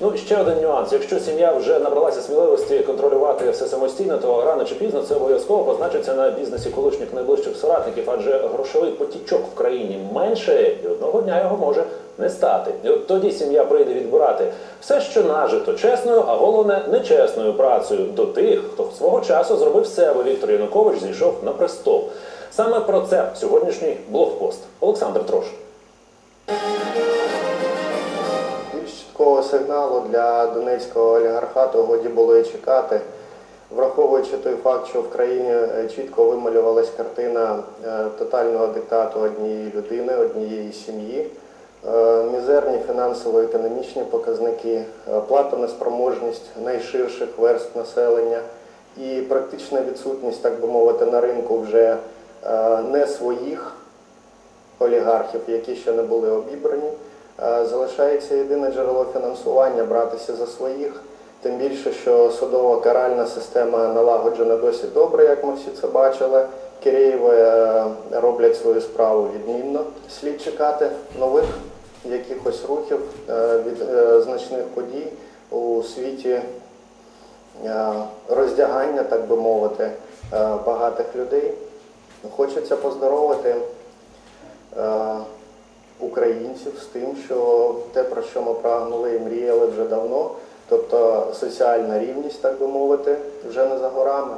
Ну, ще один нюанс. Якщо сім'я вже набралася сміливості контролювати все самостійно, то рано чи пізно це обов'язково позначиться на бізнесі колишніх найближчих соратників, адже грошовий потічок в країні менше, і одного дня його може не стати. І от тоді сім'я прийде відбирати все, що нажито чесною, а головне нечесною працею до тих, хто свого часу зробив все, аби Віктор Янукович зійшов на престол. Саме про це сьогоднішній блогпост. Олександр Трош. Сигналу для донецького олігархату годі було і чекати, враховуючи той факт, що в країні е, чітко вималювалась картина е, тотального диктату однієї людини, однієї сім'ї, Е, мізерні фінансово-економічні показники, е, платонеспроможність найширших верств населення і практична відсутність, так би мовити, на ринку вже не своїх олігархів, які ще не були обібрані. Е, Залишається єдине джерело фінансування братися за своїх. Тим більше, що судова каральна система налагоджена досить добре, як ми всі це бачили. Киреєви е, роблять свою справу відмінно. Слід чекати нових якихось рухів е, від значних подій у світі роздягання, так би мовити, багатих людей. Хочеться поздоровити українців з тим, що те, про що ми прагнули і мріяли вже давно, тобто соціальна рівність, так би мовити, вже не за горами.